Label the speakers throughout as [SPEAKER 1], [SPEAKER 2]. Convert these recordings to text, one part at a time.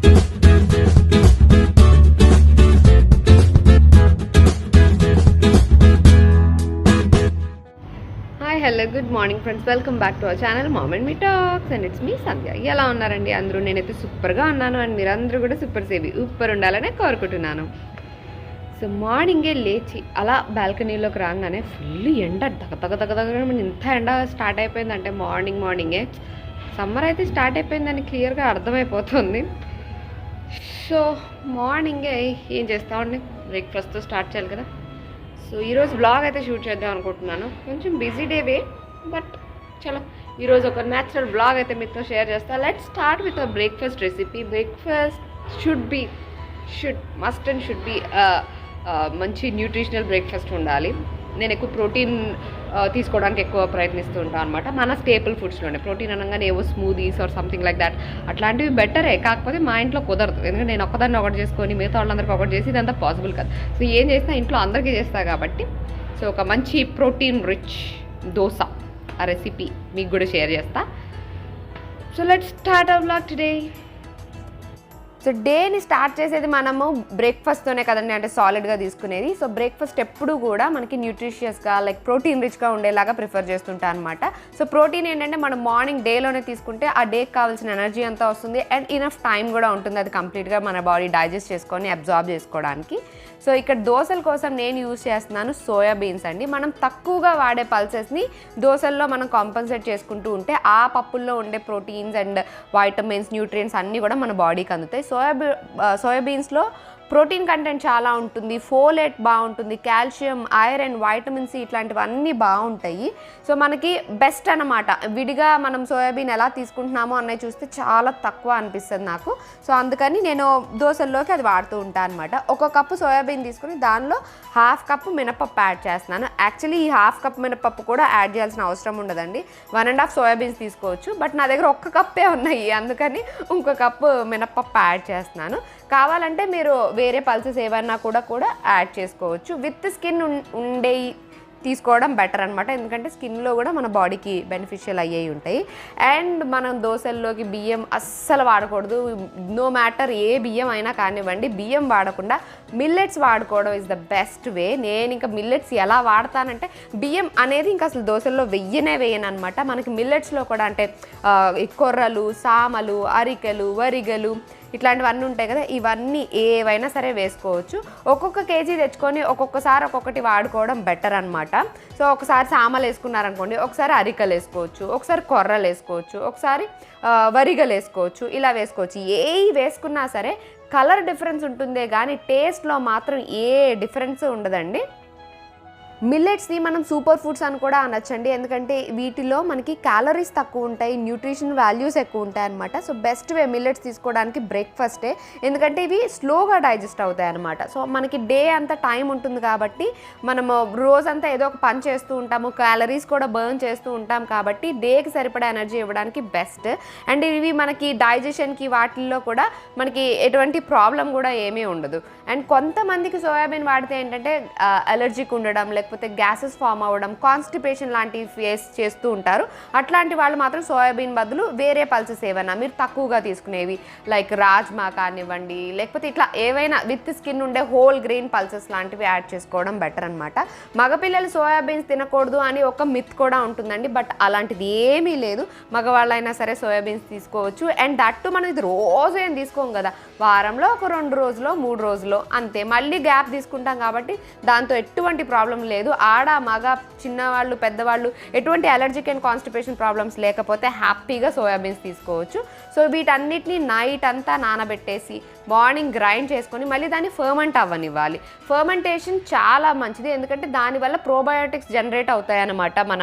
[SPEAKER 1] Hi hello good morning friends welcome back to our channel mom and me talks and it's me Sandhya ఎలా ఉన్నారండి అందరూ? నేనైతే సూపర్గా ఉన్నాను అండ్ మీరందరూ కూడా సూపర్ సేవి సూపర్ ఉండాలనే కోరుకుంటున్నాను. సో మార్నింగే లేచి అలా బాల్కనీలోకి రాగానే ఫుల్ ఎండ తగ తగ తగ తగ ఇంత ఎండ స్టార్ట్ అయిపోయిందంటే మార్నింగ్ మార్నింగే. సమ్మర్ అయితే స్టార్ట్ అయిపోయిందని క్లియర్గా అర్థమైపోతుంది. సో మార్నింగే ఏం చేస్తామండి? బ్రేక్ఫాస్ట్తో స్టార్ట్ చేయాలి కదా. సో ఈరోజు బ్లాగ్ అయితే షూట్ చేద్దాం అనుకుంటున్నాను. కొంచెం బిజీ డేవే బట్ చలో. ఈరోజు ఒక న్యాచురల్ బ్లాగ్ అయితే మీతో షేర్ చేస్తా. Let start with a breakfast recipe breakfast should be should must and should be మంచి న్యూట్రిషనల్ బ్రేక్ఫాస్ట్ ఉండాలి. నేను ఎక్కువ ప్రోటీన్ తీసుకోవడానికి ఎక్కువ ప్రయత్నిస్తూ ఉంటాను అనమాట మన స్టేపుల్ ఫుడ్స్లోనే. ప్రోటీన్ అనగానే ఏవో smoothies or something like that. అట్లాంటివి బెటరే. కాకపోతే మా ఇంట్లో కుదరదు. ఎందుకంటే నేను ఒక్కదాన్ని ఒకటి చేసుకొని మిగతా వాళ్ళందరికీ ఒకటి చేసి ఇదంతా పాసిబుల్ కాదు. సో ఏం చేసినా ఇంట్లో అందరికీ చేస్తా కాబట్టి. సో ఒక మంచి ప్రోటీన్ రిచ్ దోశ ఆ రెసిపీ మీకు కూడా షేర్ చేస్తా. So let start our blog today. So డేని స్టార్ట్ చేసేది మనము బ్రేక్ఫాస్ట్తోనే కదండి అంటే సాలిడ్గా తీసుకునేది. సో బ్రేక్ఫాస్ట్ ఎప్పుడు కూడా మనకి న్యూట్రిషియస్గా లైక్ ప్రోటీన్ రిచ్గా ఉండేలాగా ప్రిఫర్ చేస్తుంటా అనమాట సో ప్రోటీన్ ఏంటంటే మనం మార్నింగ్ డేలోనే తీసుకుంటే ఆ డేకి కావాల్సిన ఎనర్జీ అంతా వస్తుంది. అండ్ ఇనఫ్ టైం కూడా ఉంటుంది అది కంప్లీట్గా మన బాడీ డైజెస్ట్ చేసుకొని అబ్జార్బ్ చేసుకోవడానికి. సో ఇక్కడ దోశల కోసం నేను యూజ్ చేస్తున్నాను సోయా బీన్స్ అండి. మనం తక్కువగా వాడే పల్సెస్ని దోశల్లో మనం కాంపన్సేట్ చేసుకుంటూ ఉంటే ఆ పప్పుల్లో ఉండే ప్రోటీన్స్ అండ్ వైటమిన్స్ న్యూట్రియంట్స్ అన్నీ కూడా మన బాడీకి అందుతాయి. సోయాబీ సోయాబీన్స్లో ప్రోటీన్ కంటెంట్ చాలా ఉంటుంది ఫోలేట్ బాగుంటుంది కాల్షియం ఐరన్ వైటమిన్ సి ఇట్లాంటివన్నీ బాగుంటాయి. సో మనకి బెస్ట్ అనమాట విడిగా మనం సోయాబీన్ ఎలా తీసుకుంటున్నామో అన్నవి చూస్తే చాలా తక్కువ అనిపిస్తుంది నాకు. సో అందుకని నేను దోశల్లోకి అది వాడుతూ ఉంటాను అనమాట ఒక కప్పు సోయాబీన్ తీసుకుని దానిలో హాఫ్ కప్పు మినపప్పు యాడ్ చేస్తున్నాను. యాక్చువల్లీ ఈ హాఫ్ కప్ మినపప్పు కూడా యాడ్ చేయాల్సిన అవసరం ఉండదండి. వన్ అండ్ హాఫ్ సోయాబీన్స్ తీసుకోవచ్చు. బట్ నా దగ్గర ఒక్క కప్పే ఉన్నాయి. అందుకని ఇంకో కప్పు మినపప్పు యాడ్ చేస్తున్నాను. కావాలంటే మీరు వేరే పల్సెస్ ఏవైనా కూడా కూడా యాడ్ చేసుకోవచ్చు. విత్ స్కిన్ ఉండే తీసుకోవడం బెటర్ అనమాట ఎందుకంటే స్కిన్లో కూడా మన బాడీకి బెనిఫిషియల్ అయ్యేవి ఉంటాయి. అండ్ మనం దోశల్లోకి బియ్యం అస్సలు వాడకూడదు. నో మ్యాటర్ ఏ బియ్యం అయినా కానివ్వండి బియ్యం వాడకుండా మిల్లెట్స్ వాడుకోవడం ఇస్ ద బెస్ట్ వే నేను ఇంకా మిల్లెట్స్ ఎలా వాడతానంటే బియ్యం అనేది ఇంకా అసలు దోశల్లో వెయ్యనే వేయను అనమాట మనకి మిల్లెట్స్లో కూడా అంటే కొర్రలు సామలు అరికెలు వరిగలు ఇట్లాంటివన్నీ ఉంటాయి కదా ఇవన్నీ ఏవైనా సరే వేసుకోవచ్చు. ఒక్కొక్క కేజీ తెచ్చుకొని ఒక్కొక్కసారి ఒక్కొక్కటి వాడుకోవడం బెటర్ అనమాట సో ఒకసారి సామలు వేసుకున్నారనుకోండి ఒకసారి అరికలు వేసుకోవచ్చు ఒకసారి కొర్రలు వేసుకోవచ్చు ఒకసారి వరిగలు వేసుకోవచ్చు ఇలా వేసుకోవచ్చు. ఏ వేసుకున్నా సరే కలర్ డిఫరెన్స్ ఉంటుందే కానీ టేస్ట్లో మాత్రం ఏ డిఫరెన్స్ ఉండదండి. మిల్లెట్స్ని మనం సూపర్ ఫుడ్స్ అని కూడా అనొచ్చండి. ఎందుకంటే వీటిలో మనకి క్యాలరీస్ తక్కువ ఉంటాయి న్యూట్రిషన్ వాల్యూస్ ఎక్కువ ఉంటాయి అనమాట సో బెస్ట్ వే మిల్లెట్స్ తీసుకోవడానికి బ్రేక్ఫాస్టే ఎందుకంటే ఇవి స్లోగా డైజెస్ట్ అవుతాయి అనమాట సో మనకి డే అంతా టైం ఉంటుంది కాబట్టి మనము రోజంతా ఏదో ఒక పని చేస్తూ ఉంటాము క్యాలరీస్ కూడా బర్న్ చేస్తూ ఉంటాం కాబట్టి డేకి సరిపడా ఎనర్జీ ఇవ్వడానికి బెస్ట్ అండ్ ఇవి మనకి డైజెషన్కి వాటిల్లో కూడా మనకి ఎటువంటి ప్రాబ్లం కూడా ఏమీ ఉండదు. అండ్ కొంతమందికి సోయాబీన్ వాడితే ఏంటంటే అలర్జీకి ఉండడం లేకపోతే గ్యాసెస్ ఫామ్ అవ్వడం కాన్స్టిపేషన్ లాంటివి ఫేస్ చేస్తూ ఉంటారు. అట్లాంటి వాళ్ళు మాత్రం సోయాబీన్ బదులు వేరే పల్సెస్ ఏవైనా మీరు తక్కువగా తీసుకునేవి లైక్ రాజ్మా కానివ్వండి లేకపోతే ఇట్లా ఏవైనా విత్ స్కిన్ ఉండే హోల్ గ్రెయిన్ పల్సెస్ లాంటివి యాడ్ చేసుకోవడం బెటర్ అనమాట మగపిల్లలు సోయాబీన్స్ తినకూడదు అని ఒక మిత్ కూడా ఉంటుందండి బట్ అలాంటిది ఏమీ లేదు. మగవాళ్ళైనా సరే సోయాబీన్స్ తీసుకోవచ్చు. అండ్ దట్టు మనం ఇది రోజు ఏం తీసుకోం కదా? వారంలో ఒక రెండు రోజులో మూడు రోజులో అంతే. మళ్ళీ గ్యాప్ తీసుకుంటాం కాబట్టి దాంతో ఎటువంటి ప్రాబ్లం లేదు. ఆడ మగ చిన్నవాళ్ళు పెద్దవాళ్ళు ఎటువంటి అలర్జిక్ అండ్ కాన్స్టిపేషన్ ప్రాబ్లమ్స్ లేకపోతే హ్యాపీగా సోయాబీన్స్ తీసుకోవచ్చు. సో వీటన్నిటిని నైట్ అంతా నానబెట్టేసి మార్నింగ్ గ్రైండ్ చేసుకొని మళ్ళీ దాన్ని ఫర్మెంట్ అవ్వనివ్వాలి. ఫర్మెంటేషన్ చాలా మంచిది. ఎందుకంటే దానివల్ల ప్రోబయోటిక్స్ జనరేట్ అవుతాయి అన్నమాట మన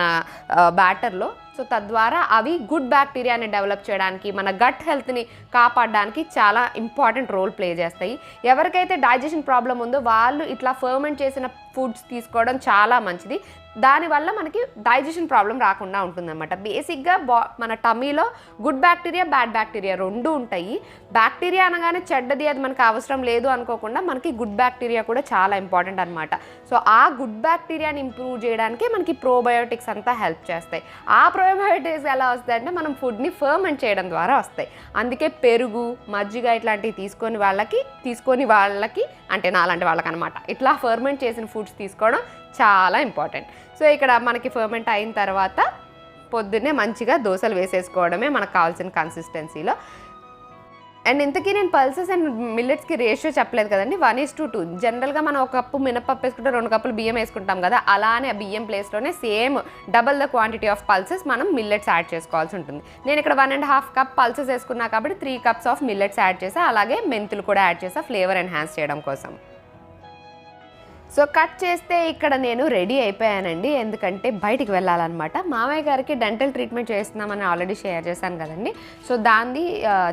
[SPEAKER 1] బ్యాటర్లో సో తద్వారా అవి గుడ్ బ్యాక్టీరియాని డెవలప్ చేయడానికి మన గట్ హెల్త్ని కాపాడడానికి చాలా ఇంపార్టెంట్ రోల్ ప్లే చేస్తాయి. ఎవరికైతే డైజెషన్ ప్రాబ్లం ఉందో వాళ్ళు ఇట్లా ఫర్మెంట్ చేసిన ఫుడ్స్ తీసుకోవడం చాలా మంచిది. దానివల్ల మనకి డైజెషన్ ప్రాబ్లం రాకుండా ఉంటుందన్నమాట. బేసిక్గా బా మన టమీలో గుడ్ బ్యాక్టీరియా బ్యాడ్ బ్యాక్టీరియా రెండు ఉంటాయి. బ్యాక్టీరియా అనగానే చెడ్డది అది మనకు అవసరం లేదు అనుకోకుండా మనకి గుడ్ బ్యాక్టీరియా కూడా చాలా ఇంపార్టెంట్ అనమాట సో ఆ గుడ్ బ్యాక్టీరియాని ఇంప్రూవ్ చేయడానికి మనకి ప్రోబయోటిక్స్ అంతా హెల్ప్ చేస్తాయి. ఆ ప్రోబయోటిక్స్ ఎలా వస్తాయి అంటే మనం ఫుడ్ని ఫర్మెంట్ చేయడం ద్వారా వస్తాయి. అందుకే పెరుగు మజ్జిగ ఇట్లాంటివి తీసుకొని వాళ్ళకి తీసుకొని వాళ్ళకి అంటే నాలాంటి వాళ్ళకి అనమాట ఇట్లా ఫర్మెంట్ చేసిన ఫుడ్స్ తీసుకోవడం చాలా ఇంపార్టెంట్ సో ఇక్కడ మనకి ఫర్మెంట్ అయిన తర్వాత పొద్దున్నే మంచిగా దోశలు వేసేసుకోవడమే మనకు కావాల్సిన కన్సిస్టెన్సీలో అండ్ ఇంతకీ నేను పల్సెస్ అండ్ మిల్లెట్స్కి రేషియో చెప్పలేదు కదండి. One is to two. జనరల్గా మనం ఒక కప్పు మినపప్పు వేసుకుంటే రెండు కప్పులు బియ్యం వేసుకుంటాం కదా అలానే ఆ బియ్యం ప్లేస్లోనే same double the quantity of pulses మనం మిల్లెట్స్ యాడ్ చేసుకోవాల్సి ఉంటుంది. నేను ఇక్కడ one and half cup pulses వేసుకున్నా కాబట్టి three cups of millets add చేసా అలాగే మెంతులు కూడా యాడ్ చేసా ఫ్లేవర్ ఎన్హాన్స్ చేయడం కోసం. సో కట్ చేస్తే ఇక్కడ నేను రెడీ అయిపోయానండి. ఎందుకంటే బయటికి వెళ్ళాలన్నమాట. మామయ్య గారికి డెంటల్ ట్రీట్మెంట్ చేస్తున్నామని ఆల్రెడీ షేర్ చేశాను కదండి. సో దాన్ని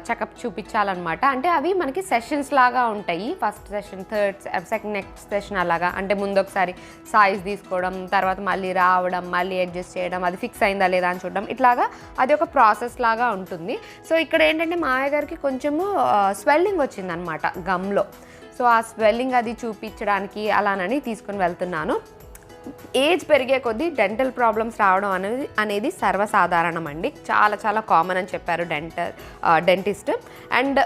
[SPEAKER 1] చెకప్ చూపించాలన్నమాట. అంటే అవి మనకి సెషన్స్ లాగా ఉంటాయి. First session third second next session అలాగా. అంటే ముందు ఒకసారి సైజ్ తీసుకోవడం తర్వాత మళ్ళీ రావడం మళ్ళీ అడ్జస్ట్ చేయడం అది ఫిక్స్ అయిందా లేదా అని చూడడం. ఇట్లాగా అది ఒక ప్రాసెస్ లాగా ఉంటుంది. సో ఇక్కడ ఏంటంటే మామయ్య గారికి కొంచెము స్వెల్లింగ్ వచ్చిందనమాట గమ్లో. సో ఆ స్వెల్లింగ్ అది చూపించడానికి అలానని తీసుకుని వెళ్తున్నాను. ఏజ్ పెరిగే కొద్దీ డెంటల్ ప్రాబ్లమ్స్ రావడం అనేది అనేది సర్వసాధారణం అండి. చాలా చాలా కామన్ అని చెప్పారు డెంటల్ డెంటిస్ట్. అండ్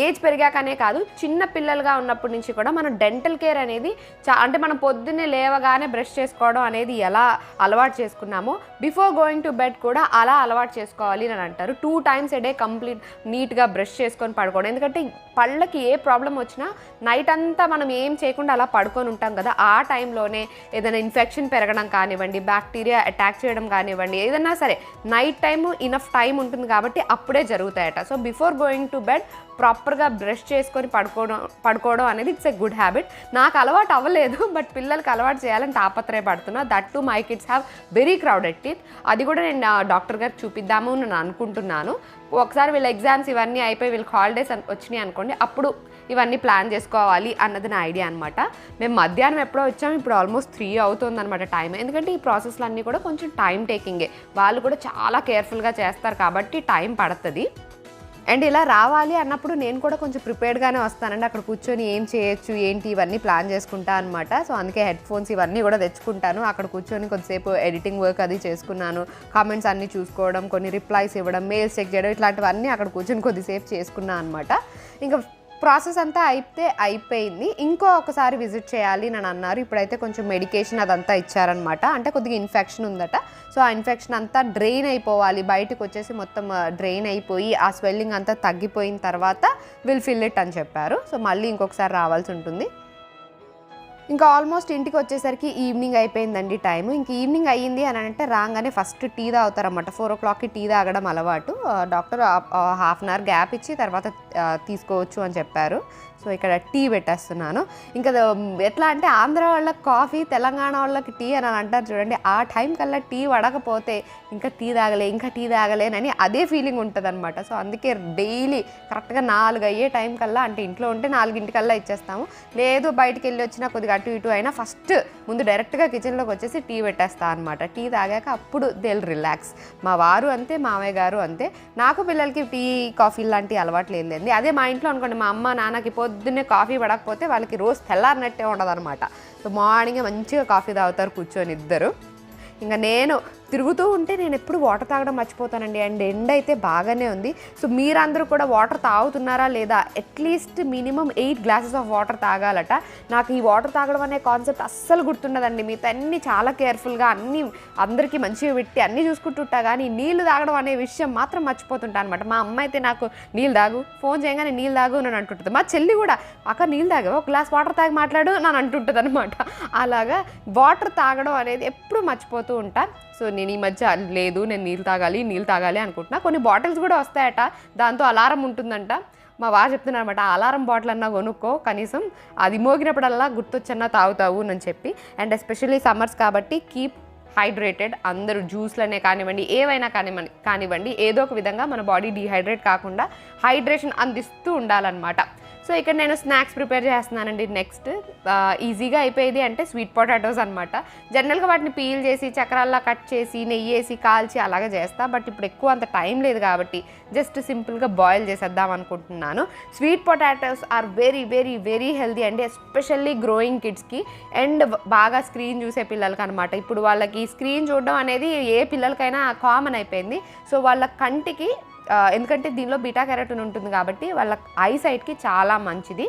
[SPEAKER 1] ఏజ్ పెరిగాకనే కాదు చిన్న పిల్లలుగా ఉన్నప్పటి నుంచి కూడా మనం డెంటల్ కేర్ అనేది చా అంటే మనం పొద్దున్నే లేవగానే బ్రష్ చేసుకోవడం అనేది ఎలా అలవాటు చేసుకున్నామో బిఫోర్ గోయింగ్ టు బెడ్ కూడా అలా అలవాటు చేసుకోవాలి అని అంటారు. Two times a day complete నీట్గా బ్రష్ చేసుకొని పడుకోవడం. ఎందుకంటే పళ్ళకి ఏ ప్రాబ్లం వచ్చినా నైట్ అంతా మనం ఏం చేయకుండా అలా పడుకొని ఉంటాం కదా. ఆ టైంలోనే ఏదైనా ఇన్ఫెక్షన్ పెరగడం కానివ్వండి బ్యాక్టీరియా అటాక్ చేయడం కానివ్వండి ఏదైనా సరే నైట్ టైము ఇనఫ్ టైం ఉంటుంది కాబట్టి అప్పుడే జరుగుతాయట. So before going to bed ప్రాపర్గా బ్రష్ చేసుకొని పడుకోవడం పడుకోవడం అనేది ఇట్స్ ఎ గుడ్ హ్యాబిట్. నాకు అలవాటు అవ్వలేదు బట్ పిల్లలకి అలవాటు చేయాలని తాపత్రయపడుతున్నా that too my kids have very crowded teeth. అది కూడా నేను డాక్టర్ గారికి చూపిద్దాము అని నేను అనుకుంటున్నాను. ఒకసారి వీళ్ళ ఎగ్జామ్స్ ఇవన్నీ అయిపోయి వీళ్ళకి హాలిడేస్ వచ్చినాయి అనుకోండి అప్పుడు ఇవన్నీ ప్లాన్ చేసుకోవాలి అన్నది నా ఐడియా అనమాట మేము మధ్యాహ్నం ఎప్పుడో వచ్చాము ఇప్పుడు ఆల్మోస్ట్ త్రీ అవుతుంది అనమాట టైం ఎందుకంటే ఈ ప్రాసెస్లు అన్నీ కూడా కొంచెం టైం టేకింగే. వాళ్ళు కూడా చాలా కేర్ఫుల్గా చేస్తారు కాబట్టి టైం పడుతుంది. అండ్ ఇలా రావాలి అన్నప్పుడు నేను కూడా కొంచెం ప్రిపేర్డ్గానే వస్తానండి. అక్కడ కూర్చొని ఏం చేయొచ్చు ఏంటి ఇవన్నీ ప్లాన్ చేసుకుంటా అనమాట సో అందుకే హెడ్ ఫోన్స్ ఇవన్నీ కూడా తెచ్చుకుంటాను. అక్కడ కూర్చొని కొద్దిసేపు ఎడిటింగ్ వర్క్ అది చేసుకున్నాను. కామెంట్స్ అన్నీ చూసుకోవడం కొన్ని రిప్లైస్ ఇవ్వడం మెయిల్స్ చెక్ చేయడం ఇట్లాంటివన్నీ అక్కడ కూర్చొని కొద్దిసేపు చేసుకున్నాను అనమాట ఇంకా ప్రాసెస్ అంతా అయితే అయిపోయింది. ఇంకో ఒకసారి విజిట్ చేయాలి అని అన్నారు. ఇప్పుడైతే కొంచెం మెడికేషన్ అదంతా ఇచ్చారనమాట అంటే కొద్దిగా ఇన్ఫెక్షన్ ఉందట. సో ఆ ఇన్ఫెక్షన్ అంతా డ్రెయిన్ అయిపోవాలి. బయటకు వచ్చేసి మొత్తం డ్రెయిన్ అయిపోయి ఆ స్వెల్లింగ్ అంతా తగ్గిపోయిన తర్వాత విల్ ఫిల్ ఇట్ అని చెప్పారు. సో మళ్ళీ ఇంకొకసారి రావాల్సి ఉంటుంది. ఇంకా ఆల్మోస్ట్ ఇంటికి వచ్చేసరికి ఈవినింగ్ అయిపోయిందండి టైం ఇంక ఈవినింగ్ అయ్యింది అని అంటే రాగానే ఫస్ట్ టీ తాగుతారనమాట ఫోర్ ఓ క్లాక్కి టీ తాగడం అలవాటు. Doctor half an hour gap ఇచ్చి తర్వాత తీసుకోవచ్చు అని చెప్పారు. సో ఇక్కడ టీ పెట్టేస్తున్నాను. ఇంకా ఎట్లా అంటే ఆంధ్ర వాళ్ళకి కాఫీ తెలంగాణ వాళ్ళకి టీ అని అంటారు చూడండి. ఆ టైం కల్లా టీ వడకపోతే ఇంకా టీ తాగలే ఇంకా టీ తాగలేనని అదే ఫీలింగ్ ఉంటుంది అనమాట సో అందుకే డైలీ కరెక్ట్గా నాలుగు అయ్యే టైం కల్లా అంటే ఇంట్లో ఉంటే నాలుగింటికల్లా ఇచ్చేస్తాము. లేదు బయటికి వెళ్ళి వచ్చినా కొద్దిగా అటు ఇటు అయినా ఫస్ట్ ముందు డైరెక్ట్గా కిచెన్లోకి వచ్చేసి టీ పెట్టేస్తా అనమాట టీ తాగాక అప్పుడు దెల్ రిలాక్స్ మా వారు అంతే మామయ్య గారు అంతే. నాకు పిల్లలకి టీ కాఫీ లాంటి అలవాట్లు ఏం లేదు అదే మా ఇంట్లో అనుకోండి మా అమ్మ నాన్నకి పొద్దున్నే కాఫీ పడకపోతే వాళ్ళకి రోజు తెల్లారినట్టే ఉండదు అనమాట సో మార్నింగ్ మంచిగా కాఫీ తాగుతారు కూర్చొని ఇద్దరు. ఇంకా నేను తిరుగుతూ ఉంటే నేను ఎప్పుడు వాటర్ తాగడం మర్చిపోతానండి. అండ్ ఎండ్ అయితే బాగానే ఉంది. సో మీరందరూ కూడా వాటర్ తాగుతున్నారా లేదా? At least minimum eight glasses of water తాగాలట. నాకు ఈ వాటర్ తాగడం అనే కాన్సెప్ట్ అస్సలు గుర్తుండదండి. మీతో అన్ని చాలా కేర్ఫుల్గా అన్ని అందరికీ మంచిగా పెట్టి అన్నీ చూసుకుంటుంటా కానీ నీళ్ళు తాగడం అనే విషయం మాత్రం మర్చిపోతుంటా అనమాట మా అమ్మ అయితే నాకు నీళ్ళు తాగు ఫోన్ చేయగానే నీళ్ళు తాగు అని అంటుంటుంది. మా చెల్లి కూడా అక్క నీళ్ళు తాగా ఒక గ్లాస్ వాటర్ తాగి మాట్లాడు నన్ను అంటుంటుంది అనమాట అలాగా వాటర్ తాగడం అనేది ఎప్పుడు మర్చిపోతూ ఉంటాను సో నేను ఈ మధ్య లేదు నేను నీళ్ళు తాగాలి నీళ్ళు తాగాలి అనుకుంటున్నా. కొన్ని బాటిల్స్ కూడా వస్తాయట. దాంతో అలారం ఉంటుందంట. మా వారు చెప్తున్నారు అనమాట అలారం బాటిల్ అన్నా కొనుక్కో కనీసం అది మోగినప్పుడల్లా గుర్తొచ్చన్నా తాగుతావు అని చెప్పి. అండ్ ఎస్పెషల్లీ సమ్మర్స్ కాబట్టి కీప్ హైడ్రేటెడ్. అందరూ జ్యూస్లనే కానివ్వండి ఏవైనా కానివ్వండి కానివ్వండి ఏదో ఒక విధంగా మన బాడీ డీహైడ్రేట్ కాకుండా హైడ్రేషన్ అందిస్తూ ఉండాలన్నమాట. సో ఇక్కడ నేను స్నాక్స్ ప్రిపేర్ చేస్తున్నానండి నెక్స్ట్. ఈజీగా అయిపోయేది అంటే స్వీట్ పొటాటోస్ అనమాట జనరల్గా వాటిని పీల్ చేసి చక్రాల్లా కట్ చేసి నెయ్యి వేసి కాల్చి అలాగే చేస్తా. బట్ ఇప్పుడు ఎక్కువ అంత టైం లేదు కాబట్టి జస్ట్ సింపుల్గా బాయిల్ చేసేద్దాం అనుకుంటున్నాను. Sweet potatoes are very very very healthy అండి ఎస్పెషల్లీ గ్రోయింగ్ కిడ్స్కి. అండ్ బాగా స్క్రీన్ చూసే పిల్లలకి అనమాట ఇప్పుడు వాళ్ళకి స్క్రీన్ చూడడం అనేది ఏ పిల్లలకైనా కామన్ అయిపోయింది. సో వాళ్ళ కంటికి ఎందుకంటే దీనిలో బీటా కెరటిన్ ఉంటుంది కాబట్టి వాళ్ళ ఐ సైట్కి చాలా మంచిది.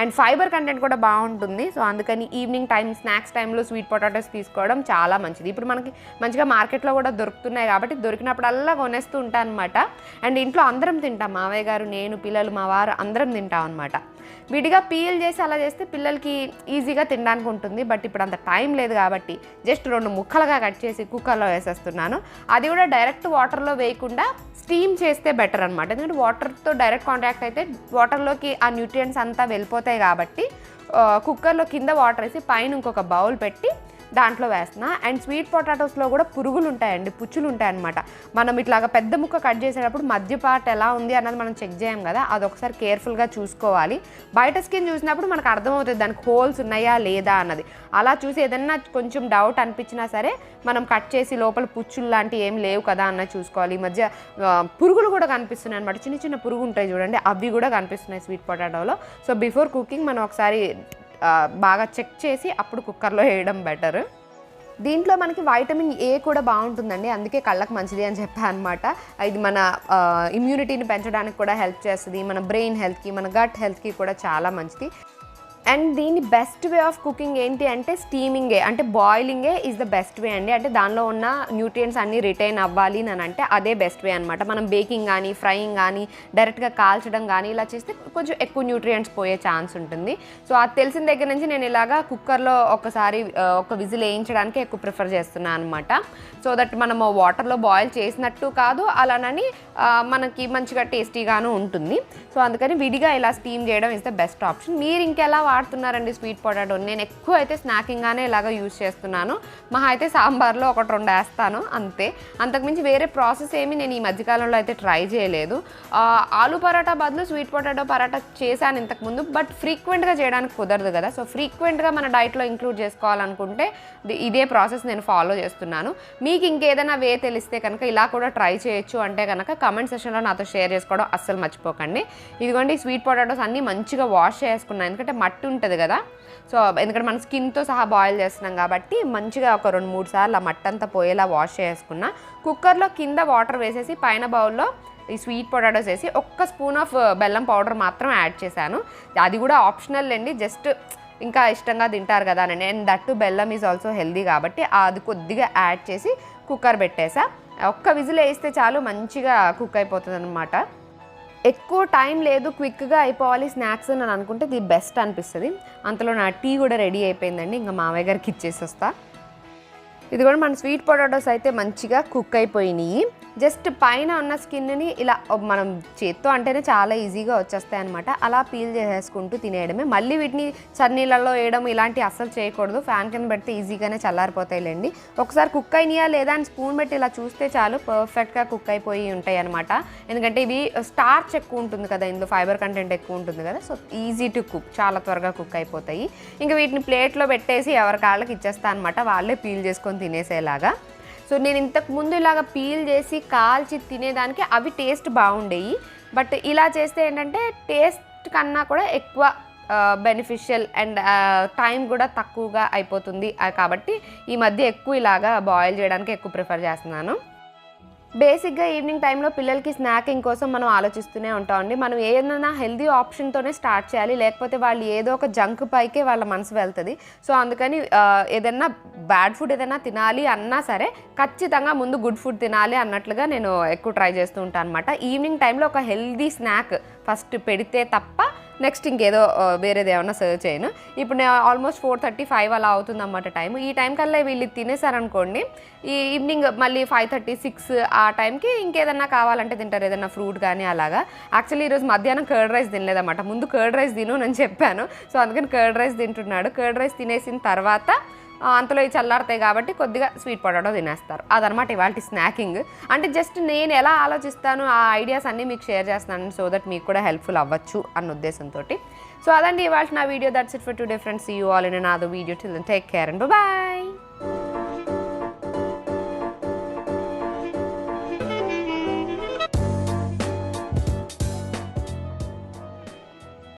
[SPEAKER 1] అండ్ ఫైబర్ కంటెంట్ కూడా బాగుంటుంది. సో అందుకని ఈవినింగ్ టైం స్నాక్స్ టైంలో స్వీట్ పొటాటోస్ తీసుకోవడం చాలా మంచిది. ఇప్పుడు మనకి మంచిగా మార్కెట్లో కూడా దొరుకుతున్నాయి కాబట్టి దొరికినప్పుడల్లా కొనేస్తూ ఉంటాను అనమాట అండ్ ఇంట్లో అందరం తింటాం. మావయ్య గారు నేను పిల్లలు మా వారు అందరం తింటాం అనమాట విడిగా పీల్ చేసి అలా చేస్తే పిల్లలకి ఈజీగా తినడానికి ఉంటుంది. బట్ ఇప్పుడు అంత టైం లేదు కాబట్టి జస్ట్ రెండు ముక్కలుగా కట్ చేసి కుక్కర్లో వేసేస్తున్నాను. అది కూడా డైరెక్ట్ వాటర్లో వేయకుండా స్టీమ్ చేస్తే బెటర్ అనమాట ఎందుకంటే వాటర్తో డైరెక్ట్ కాంటాక్ట్ అయితే వాటర్లోకి ఆ న్యూట్రియంట్స్ అంతా వెళ్ళిపోతాయి. కాబట్టి కుక్కర్లో కింద వాటర్ వేసి పైన ఇంకొక బౌల్ పెట్టి దాంట్లో వేస్తున్నా. అండ్ స్వీట్ పొటాటోస్లో కూడా పురుగులు ఉంటాయండి పుచ్చులు ఉంటాయన్నమాట మనం ఇట్లాగా పెద్ద ముక్క కట్ చేసేటప్పుడు మధ్య పార్ట్ ఎలా ఉంది అన్నది మనం చెక్ చేయం కదా అది ఒకసారి కేర్ఫుల్గా చూసుకోవాలి. బయట స్కిన్ చూసినప్పుడు మనకు అర్థమవుతుంది దానికి హోల్స్ ఉన్నాయా లేదా అన్నది. అలా చూసి ఏదన్నా కొంచెం డౌట్ అనిపించినా సరే మనం కట్ చేసి లోపల పుచ్చులు లాంటివి ఏం లేవు కదా అన్నది చూసుకోవాలి. ఈ మధ్య పురుగులు కూడా కనిపిస్తున్నాయి అనమాట చిన్న చిన్న పురుగు ఉంటాయి చూడండి అవి కూడా కనిపిస్తున్నాయి స్వీట్ పొటాటోలో. సో బిఫోర్ కుకింగ్ మనం ఒకసారి బాగా చెక్ చేసి అప్పుడు కుక్కర్లో వేయడం బెటర్. దీంట్లో మనకి వైటమిన్ ఏ కూడా బాగుంటుందండి. అందుకే కళ్ళకు మంచిది అని చెప్పాను అనమాట ఇది మన ఇమ్యూనిటీని పెంచడానికి కూడా హెల్ప్ చేస్తుంది. మన బ్రెయిన్ హెల్త్కి మన గట్ హెల్త్కి కూడా చాలా మంచిది. అండ్ దీని బెస్ట్ వే ఆఫ్ కుకింగ్ ఏంటి అంటే స్టీమింగే అంటే బాయిలింగే ఈజ్ ద బెస్ట్ వే అండి. అంటే దానిలో ఉన్న న్యూట్రియంట్స్ అన్నీ రిటైన్ అవ్వాలి అని అంటే అదే బెస్ట్ వే అనమాట మనం బేకింగ్ కానీ ఫ్రైయింగ్ కానీ డైరెక్ట్గా కాల్చడం కానీ ఇలా చేస్తే కొంచెం ఎక్కువ న్యూట్రియంట్స్ పోయే ఛాన్స్ ఉంటుంది. సో అది తెలిసిన దగ్గర నుంచి నేను ఇలాగా కుక్కర్లో ఒకసారి ఒక విజిల్ వేయించడానికి ఎక్కువ ప్రిఫర్ చేస్తున్నాను అనమాట సో దట్ మనం వాటర్లో బాయిల్ చేసినట్టు కాదు అలానని మనకి మంచిగా టేస్టీగాను ఉంటుంది. సో అందుకని విడిగా ఇలా స్టీమ్ చేయడం ఇస్ ద బెస్ట్ ఆప్షన్ మీరు ఇంకెలా వాడుతున్నారండి స్వీట్ పొటాటో. నేను ఎక్కువ అయితే స్నాకింగ్గానే ఇలాగ యూజ్ చేస్తున్నాను. మహా అయితే సాంబార్లో ఒకటి రెండు వేస్తాను అంతే. అంతకుమించి వేరే ప్రాసెస్ ఏమి నేను ఈ మధ్యకాలంలో అయితే ట్రై చేయలేదు. ఆలు పరాటా బదులు స్వీట్ పొటాటో పరాటా చేశాను ఇంతకుముందు బట్ ఫ్రీక్వెంట్గా చేయడానికి కుదరదు కదా. సో ఫ్రీక్వెంట్గా మన డైట్లో ఇంక్లూడ్ చేసుకోవాలనుకుంటే ఇదే ప్రాసెస్ నేను ఫాలో చేస్తున్నాను. మీకు ఇంకేదైనా వే తెలిస్తే కనుక ఇలా కూడా ట్రై చేయొచ్చు అంటే కనుక కమెంట్ సెషన్లో నాతో షేర్ చేసుకోవడం అస్సలు మర్చిపోకండి. ఇదిగోండి స్వీట్ పొటాటోస్ అన్నీ మంచిగా వాష్ చేసుకున్నాను. ఎందుకంటే మట్టి ఉంటుంది కదా. సో ఎందుకంటే మన స్కిన్తో సహా బాయిల్ చేస్తున్నాం కాబట్టి మంచిగా ఒక రెండు మూడు సార్లు ఆ మట్టి అంతా పోయేలా వాష్ చేసుకున్నా కుక్కర్లో కింద వాటర్ వేసేసి పైన బౌల్లో ఈ స్వీట్ పొటాటోస్ వేసి ఒక్క స్పూన్ ఆఫ్ బెల్లం పౌడర్ మాత్రం యాడ్ చేశాను. అది కూడా ఆప్షనల్ అండి జస్ట్ ఇంకా ఇష్టంగా తింటారు కదా అని. అండ్ దట్టు బెల్లం ఈజ్ ఆల్సో హెల్దీ కాబట్టి అది కొద్దిగా యాడ్ చేసి కుక్కర్ పెట్టేసా. ఒక్క విజిల్ వేస్తే చాలు మంచిగా కుక్ అయిపోతుంది అనమాట ఎక్కువ టైం లేదు క్విక్గా అయిపోవాలి స్నాక్స్ అని అనుకుంటే ది బెస్ట్ అనిపిస్తుంది. అంతలో నా టీ కూడా రెడీ అయిపోయిందండి ఇంకా మామయ్య గారికి ఇచ్చేసి వస్తాను ఇది కూడా మన స్వీట్ పొటాటోస్ అయితే మంచిగా కుక్ అయిపోయినాయి. జస్ట్ పైన ఉన్న స్కిన్ని ఇలా మనం చేత్తో అంటేనే చాలా ఈజీగా వచ్చేస్తాయి అనమాట అలా పీల్ చేసేసుకుంటూ తినేయడమే. మళ్ళీ వీటిని చన్నీళ్ళలో వేయడం ఇలాంటి అస్సలు చేయకూడదు. ఫ్యాన్ కింద పెడితే ఈజీగానే చల్లారిపోతాయిలేండి. ఒకసారి కుక్ అయినాయా లేదా అని స్పూన్ పెట్టి ఇలా చూస్తే చాలు పర్ఫెక్ట్గా కుక్ అయిపోయి ఉంటాయి అనమాట ఎందుకంటే ఇవి స్టార్చ్ ఎక్కువ ఉంటుంది కదా ఇందులో ఫైబర్ కంటెంట్ ఎక్కువ ఉంటుంది కదా సో ఈజీ టు కుక్ చాలా త్వరగా కుక్ అయిపోతాయి. ఇంకా వీటిని ప్లేట్లో పెట్టేసి ఎవరి కాళ్ళకి ఇచ్చేస్తా అనమాట వాళ్ళే పీల్ చేసుకొని తినేసేలాగా. సో నేను ఇంతకు ముందు ఇలాగ పీల్ చేసి కాల్చి తినేదానికి అవి టేస్ట్ బాగుండేవి బట్ ఇలా చేస్తే ఏంటంటే టేస్ట్ కన్నా కూడా ఎక్కువ బెనిఫిషియల్ అండ్ టైం కూడా తక్కువగా అయిపోతుంది. కాబట్టి ఈ మధ్య ఎక్కువ ఇలాగా బాయిల్ చేయడానికి ఎక్కువ ప్రిఫర్ చేస్తున్నాను. బేసిక్గా ఈవినింగ్ టైంలో పిల్లలకి స్నాకింగ్ కోసం మనం ఆలోచిస్తూనే ఉంటామండి మనం ఏదైనా హెల్దీ ఆప్షన్తోనే స్టార్ట్ చేయాలి. లేకపోతే వాళ్ళు ఏదో ఒక జంక్ పైకే వాళ్ళ మనసు వెళ్తుంది. సో అందుకని ఏదైనా బ్యాడ్ ఫుడ్ ఏదైనా తినాలి అన్నా సరే ఖచ్చితంగా ముందు గుడ్ ఫుడ్ తినాలి అన్నట్లుగా నేను ఎక్కువ ట్రై చేస్తూ ఉంటాను అనమాట ఈవినింగ్ టైంలో ఒక హెల్దీ స్నాక్ ఫస్ట్ పెడితే తప్ప నెక్స్ట్ ఇంకేదో వేరేది ఏమన్నా సర్చ్ చేయను. ఇప్పుడు నేను ఆల్మోస్ట్ ఫోర్ థర్టీ ఫైవ్ అలా అవుతుంది అన్నమాట టైం ఈ టైం కల్లా వీళ్ళు తినేసారనుకోండి ఈ ఈవినింగ్ మళ్ళీ ఫైవ్ థర్టీ సిక్స్ ఆ టైంకి ఇంకేదన్నా కావాలంటే తింటారు. ఏదన్నా ఫ్రూట్ కానీ అలాగా. యాక్చువల్లీ ఈరోజు మధ్యాహ్నం కర్డ్ రైస్ తినలేదన్నమాట. ముందు కర్డ్ రైస్ తిను నేను చెప్పాను. సో అందుకని కర్డ్ రైస్ తింటున్నాడు. కర్డ్ రైస్ తినేసిన తర్వాత అంతలో ఇవి చల్లారుతాయి కాబట్టి కొద్దిగా స్వీట్ పొటాటో తినేస్తారు. అదనమాట ఇవాళ స్నాకింగ్. అంటే జస్ట్ నేను ఎలా ఆలోచిస్తాను ఆ ఐడియాస్ అన్నీ మీకు షేర్ చేస్తున్నాను సో దట్ మీకు కూడా హెల్ప్ఫుల్ అవ్వచ్చు అన్న ఉద్దేశంతో సో అదండి ఇవాళ నా video. That's it for two different see you all in other video till take care and bye